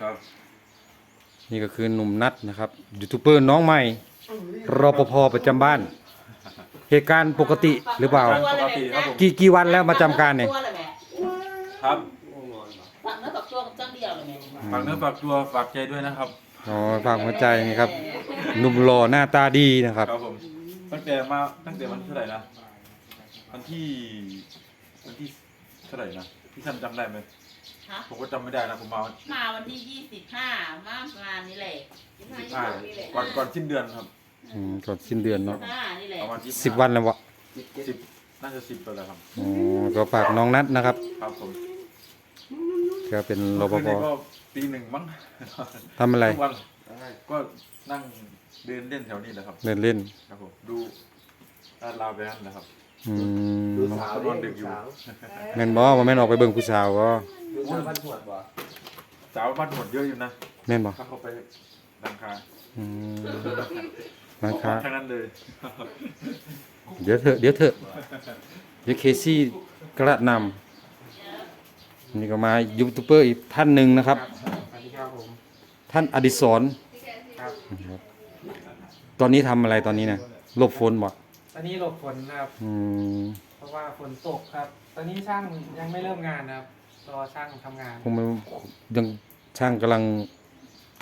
ครับนี่ก็คือหนุ่มนัดนะครับยูทูบเบอร์น้องใหม่รปภประจำบ้าน เหตุการณ์ปกติหรือเปล่า ปกติครับผม กี่กี่วันแล้วมาจำการเนี่ยตัวเลยแม่ครับฝักเนื้อฝักตัวจังเดียวเลยแม่ฝากเนื้อฝากตัวฝากใจด้วยนะครับ อ๋อฝากหัวใจนะครับหนุ่มหล่อหน้าตาดีนะครับ ครับผม ตั้งแต่มาตั้งแต่วันที่เท่าไหร่นะวันที่วันที่เท่าไหร่นะพี่ท่านจำได้ไหม ฮะผมก็จำไม่ได้นะผมมามาวันที่ยี่สิบห้ามาประมาณนี้แหละสิบห้าก่อนก่อนสิ้นเดือนครับอืมก่อนสิ้นเดือนเนาะห้านี่แหละประมาณที่สิบวันแล้ววะสิบน่าจะสิบไปแล้วครับอ๋อก็ฝากน้องนัดนะครับครับผมก็เป็นรปคืนภนี้ก็ปีหนึ่งมั้งทำอะไรทุกวันก็นั่งเดินเล่นแถวนี้แหละครับเล่นเล่นครับผมดูลาดลาวไปนั่นแหละครับอืมดูสาวนอนดึกอยู่สาวแม่นบ่ว่าแม่นออกไปเบิ่งผู้สาวก็ สาวพันหวดบ่สาวบ้านหมดเยอะอยู่นะแม่นบ่ถ้าเขาไปดังคาอืมนครับทั้งนั้นเลย เดี๋ยวเถอะเดี๋ยวเถอะเดี๋ยวเคซี่กระหนำนี่ก็มายูทูบเบอร์อีกท่านหนึ่งนะครับ สวัสดีครับผม ท่านอดิศรครับ นะครับตอนนี้ทำอะไรตอนนี้นะหลบฝนบ่ตอนนี้หลบฝนนะครับ อืมเพราะว่าฝนตกครับ ตอนนี้ช่างยังไม่เริ่มงานนะครับ รอช่างทำงานคงไม่ยังช่างกำลัง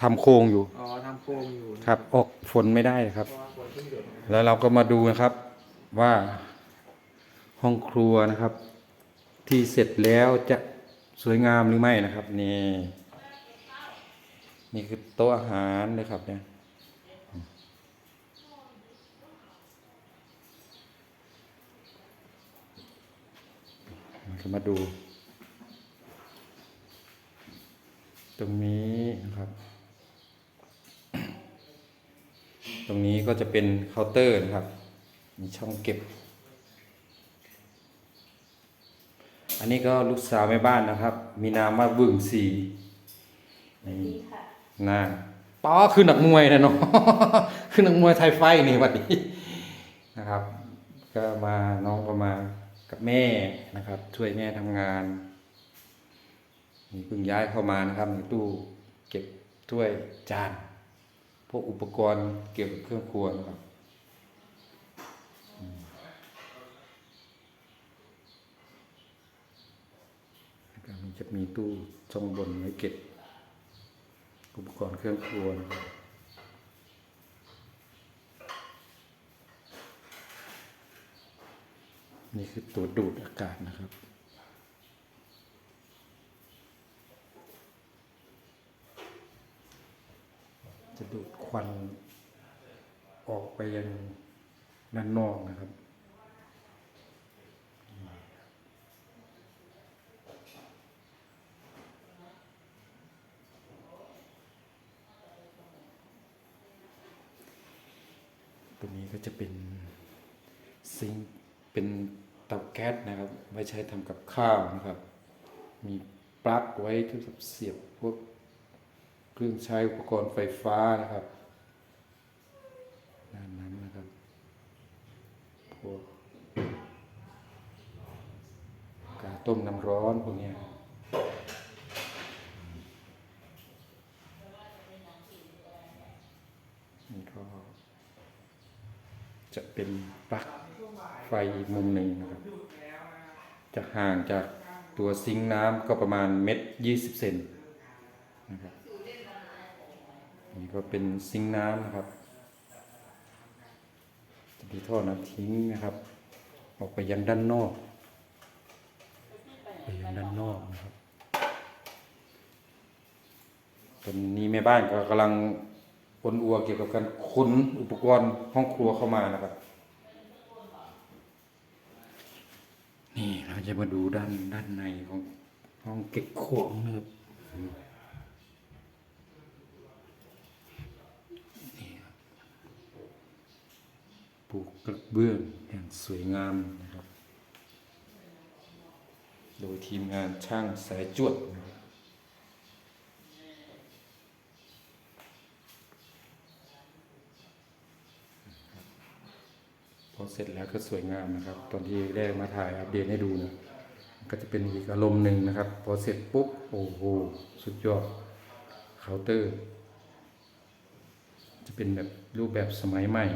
ทำโครงอยู่อ๋อทำโครงอยู่นะครับ ออกฝนไม่ได้ครับ เพราะว่าฝนเพิ่งหยุดนะครับแล้วเราก็มาดูนะครับว่าห้องครัวนะครับ ที่เสร็จแล้วจะสวยงามหรือไม่นะครับ นี่ นี่คือโต๊ะอาหารเลยครับเนี่ยเราจะมาดู ต รงนี้นะครับ ตรงนี้ก็จะเป็นเคาน์เตอร์นะครับ มีช่องเก็บ อันนี้ก็ลูกสาวแม่บ้านนะครับ มีนามว่าบึ่งสีนี่นะป้อคือหนักมวยนะเนาะคือหนักมวยไทยไฟนี่วันนี้นะครับ ก็มาน้องก็มากับแม่นะครับ ช่วยแม่ทำงาน นี่เพิ่งย้ายเข้ามานะครับในตู้เก็บถ้วยจาน พวกอุปกรณ์เกี่ยวกับเครื่องครัวนะครับมันจะมีตู้ช่องบนไว้เก็บ อุปกรณ์เครื่องครัวนะครับนี่คือตัวดูดอากาศนะครับ จะดูด ควันออกไปยังด้านนอกนะครับ ตรงนี้ก็จะเป็นซิงเป็นเตาแก๊สนะครับ ไว้ใช้ทำกับข้าวนะครับ มีปลั๊กไว้ที่เสียบพวกเครื่องใช้อุปกรณ์ไฟฟ้านะครับด้านนั้นนะครับพวกกา ต้มน้ำร้อนพวกนี้นี่ก็จะเป็นปลั๊กไฟมุมหนึ่งนะครับ จะห่างจากตัวซิงค์น้ำก็ประมาณเม็ดยี่สิบเซนนะครับนี่ก็เป็นซิงค์น้ำนะครับ จะมีท่อน้ำทิ้งนะครับ ออกไปยังด้านนอก ยังด้านนอกนะครับตอนนี้แม่บ้านก็กำลังปนอัวเกี่ยวกับการขนอุปกรณ์ห้องครัวเข้ามานะครับ นี่เราจะมาดูด้านด้านในของห้องเก็บของนะครับปลูกกระเบื้องอย่างสวยงามนะครับ โดยทีมงานช่างสายจวดพอเสร็จแล้วก็สวยงามนะครับ ตอนที่แรกมาถ่ายอัปเดตให้ดูนะก็จะเป็นอีกอารมณ์หนึ่งนะครับ พอเสร็จปุ๊บ โอ้โห สุดยอดเคาน์เตอร์ จะเป็นแบบรูปแบบสมัยใหม่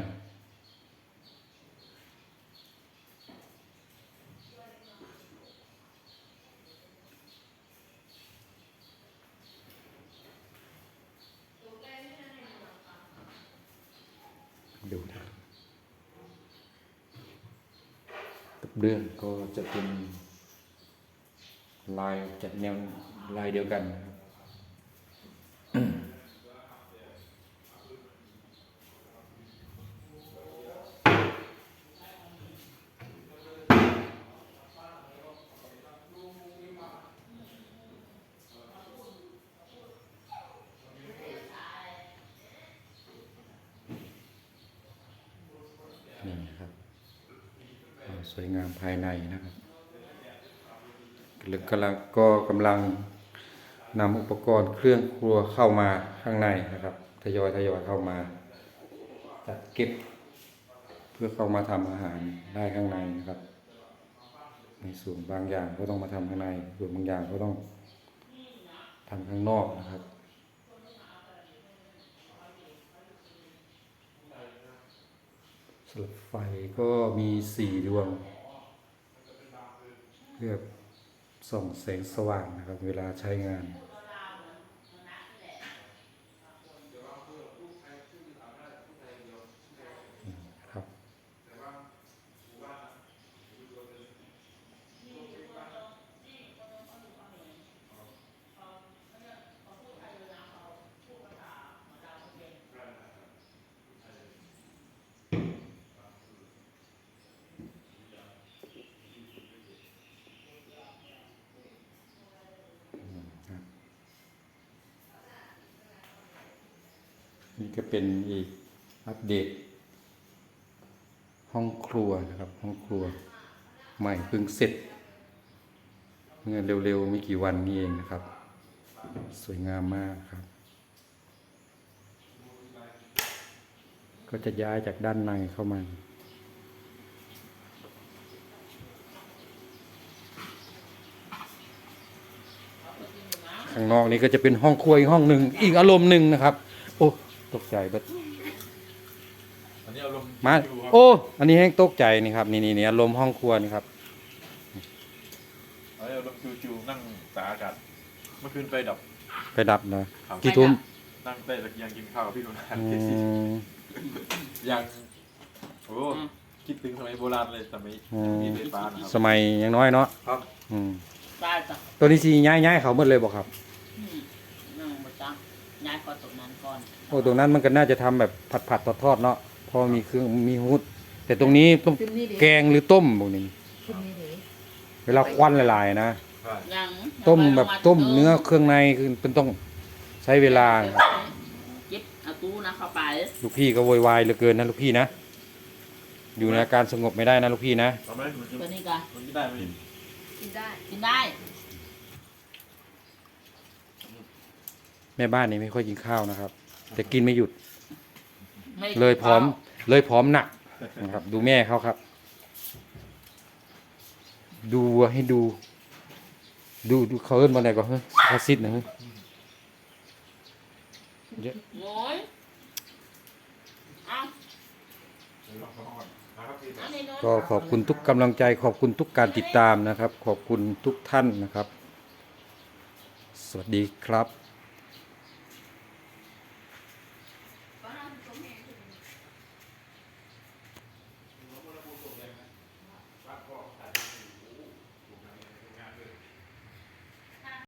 ดูนะครับกับ เรื่องก็จะเป็นลายจากแนวลายเดียวกันนะครับ นี่นะครับความ สวยงามภายในนะครับหรือกำลังก็กำลังนำอุปกรณ์เครื่องครัวเข้ามาข้างในนะครับทยอยทยอยเข้ามาจัดเก็บเพื่อเข้ามาทำอาหารได้ข้างในนะครับ ในส่วนบางอย่างก็ต้องมาทำข้างในส่วนบางอย่างก็ต้องทำข้างนอกนะครับ สลับไฟก็มีสี่ดวง เพื่อส่องแสงสว่างนะครับ เวลาใช้งานครับนี่ ก็เป็นอีกอัปเดต ห้องครัวนะครับ ห้องครัว ใหม่เพิ่งเสร็จ เมื่อเร็วๆไม่กี่วันนี้เองนะครับ สวยงามมากครับ ก็จะย้ายจากด้านในเข้ามาข้างนอกนี้ก็จะเป็นห้องครัวอีกห้องหนึ่งอีกอารมณ์หนึ่งนะครับ ตกใจเบัดอันนี้อารมณ์มาชิวครับโอ้ อันนี้แห้งตกใจนี่ครับ นี่นี่นี่อารมณ์ห้องครัวนี่ครับอันนี้อารมณ์ชิวๆนั่งตากอากาศเมื่อคืนไปดับ ไปดับนะครับกี่ทุ่มนั่งได้ตะเกียงกินข้าวกับพี่หนุ่มอืที่สิมยังโอ้คิดถึงสมัยโบราณเลยสมัยอืมมีไฟฟ้านะคสรับมัยยังน้อยเนาะครับ อืมได้จ้ะตัวนี้สีย้ายย้ายเขาหมดเลยบอกครับอืมนั่งมาจ้ะ ย้ายก่อนตกนั้นก่อนโอ้ตรงนั้นมันก็น่าจะทำแบบผัดผัดทอดทอดๆเนาะเพอมีเครื่องมีฮุด แต่ตรงนี้ต้มขึ้นนี่ดิแกงหรือต้มพวกนี้ขึ้นนี่ดิเวลาควันละลายๆนะใช่ยังต้มแบบต้มเนื้อเครื่องในคือเป็นต้องใช้เวลา เย็บเอาตู้นะเข้าไปลูกพี่ก็โวยวายเหลือเกินนะลูกพี่นะ อยู่ในอาการสงบไม่ได้นะลูกพี่นะ ทำไมมันตัวนี้ก็มันไม่ได้ไหมกินได้กินได้ แม่บ้านนี่ไม่ค่อยกินข้าวนะครับ แต่กินไม่หยุด ไม่เลยพร้อม เลยพร้อมหนักนะครับ ดูแม่เขาครับ ดูวัวให้ดู ดูดูเขาเอิ้นมาไหนก็เฮ้ยคาซิดนะเฮ้ยเยอะโอ้ยเอาอันนี้เนอะก็ขอบคุณทุกกำลังใจ ขอบคุณทุกการติดตามนะครับ ขอบคุณทุกท่านนะครับ สวัสดีครับ